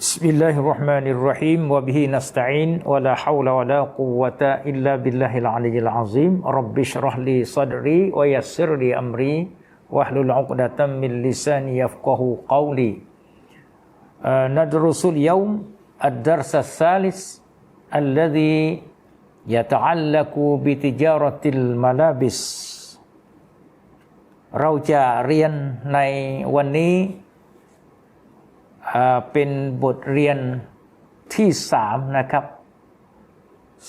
بسم الله الرحمن الرحيم وبه نستعين ولا حول ولا قوة إلا بالله العلي العظيم رب اشرح لي صدري ويسر لي أمري واحلل عقدة من لساني يفقه قولي آه، ندرس اليوم الدرس الثالث الذي يتعلق بتجارة الملابس เราจะเรียนในวันนี้อ่า เป็นบทเรียนที่สามนะครับ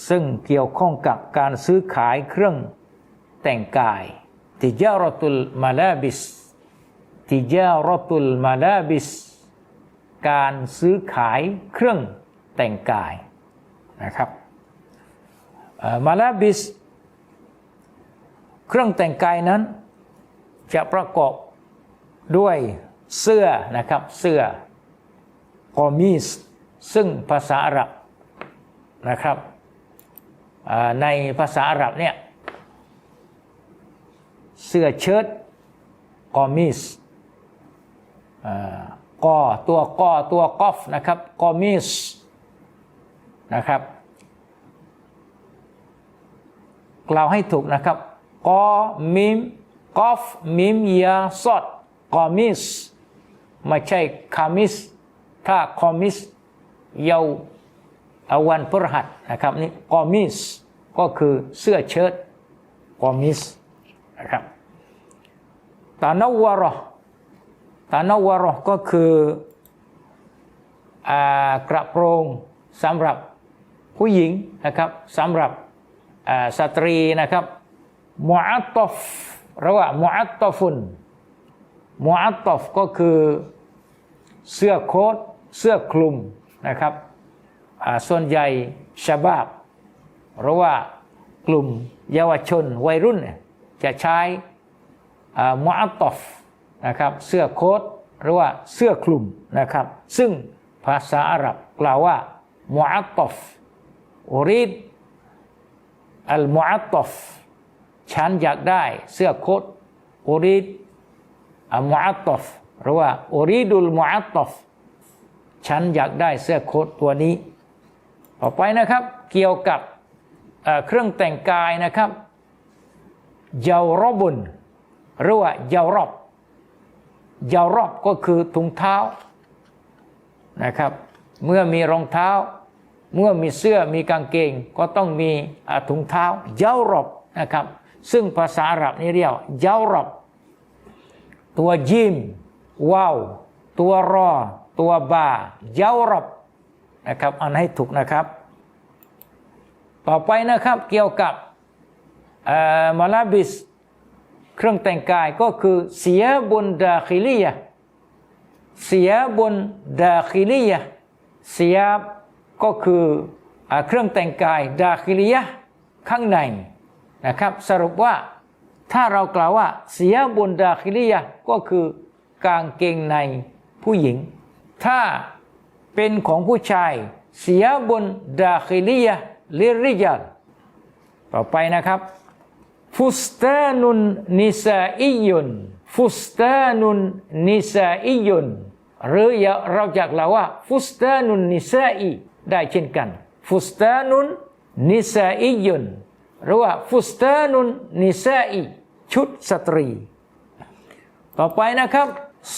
ซึ่งเกี่ยวข้องกับการซื้อขายเครื่องแต่งกายติจารตุลมาลาบิสติจารตุลมาลาบิส การซื้อขายเครื่องแต่งกายนะครับมาลาบิส เครื่องแต่งกายนั้น จะประกอบด้วยเสื้อนะครับเสื้อ กอมีสซึ่งภาษาอาหรับนะครับในภาษาอาหรับเนี่ยเสื้อเชิ้ตกอมีสอ่ากอตัวกอตัวกอฟนะครับกอมีสนะครับ กล่าวให้ถูกนะครับกอมิมกอฟมิมยาซอดกอมิสไม่ใช่คามิส ถ้าคอมิสเยาวอาวันพฤหัสนะครับนี่กอมิสก็คือเสื้อเชิ้ตกอมิสนะครับตานวรอตานวรอก็คือกระโปรงสำหรับผู้หญิงนะครับสำหรับสตรีนะครับมุอัตตฟหรือว่ามุอัตตฟุนมุอัตตฟก็คือเสื้อโค้ท เสื้อคลุมนะครับส่วนใหญ่ชาบาบหรือว่ากลุ่มเยาวชนวัยรุ่นเนี่ยจะใช้มอัตตฟนะครับเสื้อโค้ทหรือว่าเสื้อคลุมนะครับ ซึ่งภาษาอาหรับกล่าวว่ามุอัตตฟอุริดอัลมุอัตตฟฉันอยากได้เสื้อโค้ทอุริดอัลมุอัตตฟหรือว่าอุริดุลมุอัตตฟ ฉันอยากได้เสื้อโค้ทตัวนี้ ต่อไปนะครับเกี่ยวกับเครื่องแต่งกายนะครับเยารบุนหรือว่าเยารบเยารบก็คือถุงเท้านะครับ เมื่อมีรองเท้า เมื่อมีเสื้อมีกางเกงก็ต้องมีถุงเท้าเยารบนะครับ ซึ่งภาษาอาหรับนี่เรียกเยารบตัวยิมว้าวตัวรอ ตัวบาเยารบนะครับอ่านให้ถูกนะครับ ต่อไปนะครับเกี่ยวกับมาลาบิส เครื่องแต่งกายก็คือเสียบนดาคิลียเสียบนดาคิลียเสียก็คืออเครื่องแต่งกายดาคิลียข้างในนะครับสรุปว่าถ้าเรากล่าวว่าเสียบนดาคิลียก็คือกางเกงในผู้หญิง ถ้าเป็นของผู้ชาย เสียบนดาคิลียลิริจัลต่อไปนะครับ ฟุสตานุนนิสาอิยุนฟุสตานุนนิสาอิยุนหรือเราจะกล่าว่า ฟุสตานุนนิสาอีได้เช่นกัน ฟุสตานุนนิสาอิยุนหรือว่าฟุสตานุนนิสาอีชุดสตรี ต่อไปนะครับ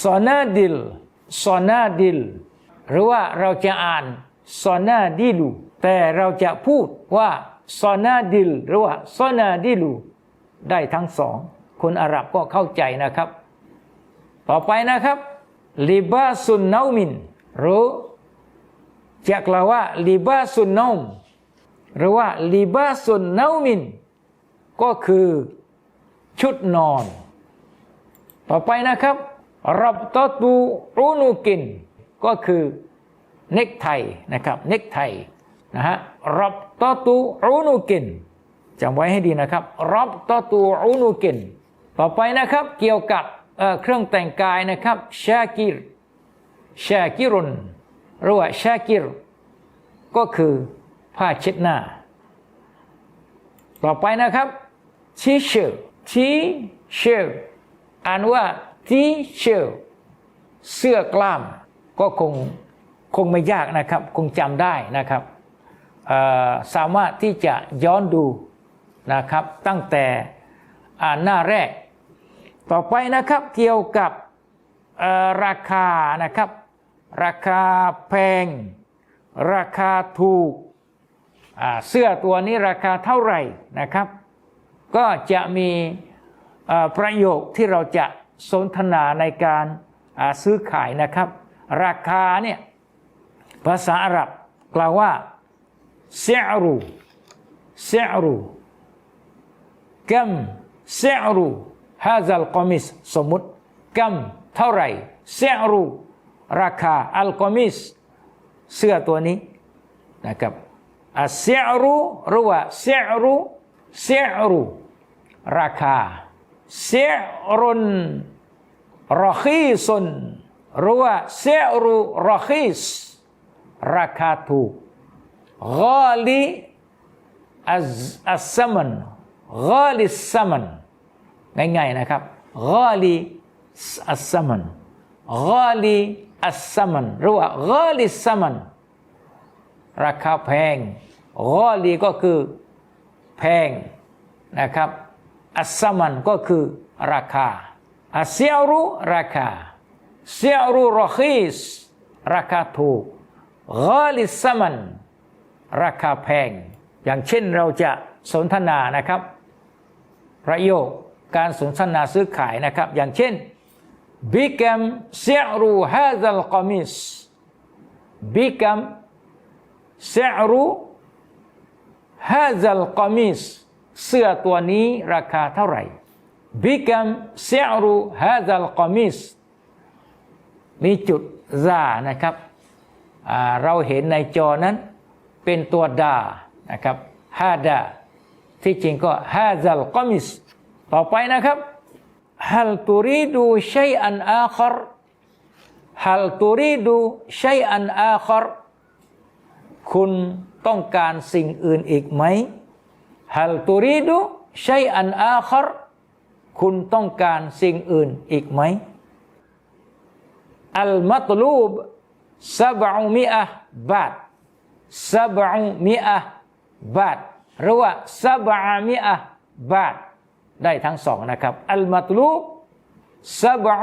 ซอนาดิล ซอนาดิล หรือว่าเราจะอ่านซอนาดิลูแต่เราจะพูดว่าซอนาดิล หรือว่าซอนาดิลูได้ทั้งสอง คนอาหรับก็เข้าใจนะครับ ต่อไปนะครับลิบาสุนนามินหรือจะกล่าวว่าลิบาสุนนอมหรือว่าลิบาสุนนามิน ก็คือชุดนอน ต่อไปนะครับ รับตตูรูนูกิน ก็คือเนกไทนะครับ เนกไทนะฮะรับตตูรูนูกินจำไว้ให้ดีนะครับรับตตูรูนูกิน ต่อไปนะครับเกี่ยวกับเเครื่องแต่งกายนะครับชากิรชากิรุนหรือว่าชากิรก็คือผ้าเช็ดหน้า ต่อไปนะครับทีเชอร์ทีเชอร์อ่านว่า ทีเชอร์เสื้อกล้ามก็คงคงไม่ยากนะครับ คงจำได้นะครับสามารถที่จะย้อนดูนะครับ ตั้งแต่อ่านหน้าแรก ต่อไปนะครับเกี่ยวกับราคานะครับ ราคาแพง ราคาถูกเสื้อตัวนี้ราคาเท่าไหร่นะครับ ก็จะมีประโยคที่เราจะ สนทนาในการาซื้อขายนะครับ ราคาเนี่ยภาษาอาหรับกล่าวว่าเซรูเซรูกัมเซรูฮาซัลกอมิสสมมุติกัมเท่าไหร่เซรูราคาอัลกอมิสเสื้อตัวนี้นะครับอัเซรูหรือว่าเซรูเซรูราคา เซรุนรอฮีสุนรู้ว่าเซรุรอฮีสราคาถูกกอลิอัซอัมันกอลิซัมันง่ายๆนะครับกอลิอัซมันกอลิอัซมันหรู้ว่ากอลิซัมันราคาแพงกอลีก็คือแพงนะครับ อัสมันก็คือราคาอัเซียรุราคาเซียรุรอคีสราคาถูกกอลิสมันราคาแพง อย่างเช่นเราจะสนทนานะครับ ประโยคการสนทนาซื้อขายนะครับ อย่างเช่นบิกัมเซียรูฮาซัลกามิสบิกัมเซียรูฮาซัลกามิส เสื้อตัวนี้ราคาเท่าไหร่บิกัมเซอรูฮาซัลกอมิสมีจุดซานะครับเราเห็นในจอนั้นเป็นตัวดานะครับฮาดาที่จริงก็ฮาซัลกอมิสต่อไปนะครับฮัลตูรีดูชัยอันอาครฮัลตูรีดูชัยอันอาครคุณต้องการสิ่งอื่นอีกไหม ฮัลตูรีดูชัยอันอาครคุณต้องการสิ่งอื่นอีกไหมอัลมัตลูบซาบะมิอะบาทซาบะมิอะบาทหรือว่าซาบะมิอะบาทได้ทั้งสองนะครับอัลมัตลูบซาบะ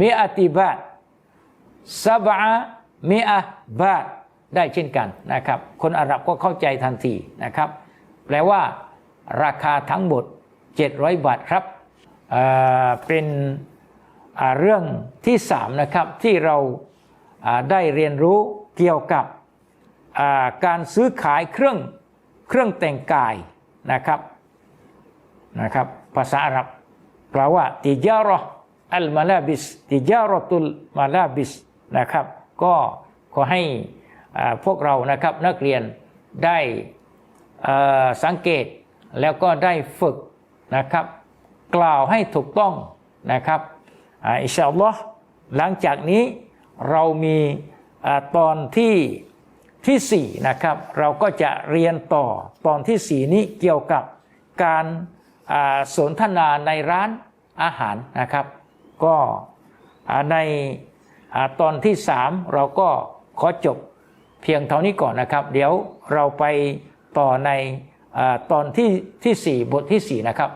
มิอะติบาทซาบะมิอะบาทได้เช่นกันนะครับ คนอาหรับก็เข้าใจทันทีนะครับ แปลว่าราคาทั้งหมด 700 บาทครับเเป็นเรื่องที่สามนะครับที่เราได้เรียนรู้เกี่ยวกับการซื้อขายเครื่องเครื่องแต่งกายนะครับนะครับภาษาอาหรับกล่าวว่าติจาระอัลมาลาบิสติจารตุลมาลาบิสนะครับ ก็ขอให้พวกเรานะครับนักเรียนได้ สังเกตแล้วก็ได้ฝึกนะครับ กล่าวให้ถูกต้องนะครับอิชาอัลลอฮ์หลังจากนี้เรามีอตอนที่ที่สี่นะครับเราก็จะเรียนต่อตอนที่สี่นี้เกี่ยวกับการสนทนาในร้านอาหารนะครับ ก็ในอตอนที่สามเราก็ขอจบเพียงเท่านี้ก่อนนะครับ เดี๋ยวเราไป ต่อในอตอนที่ที่สี่บทที่สี่นะครับ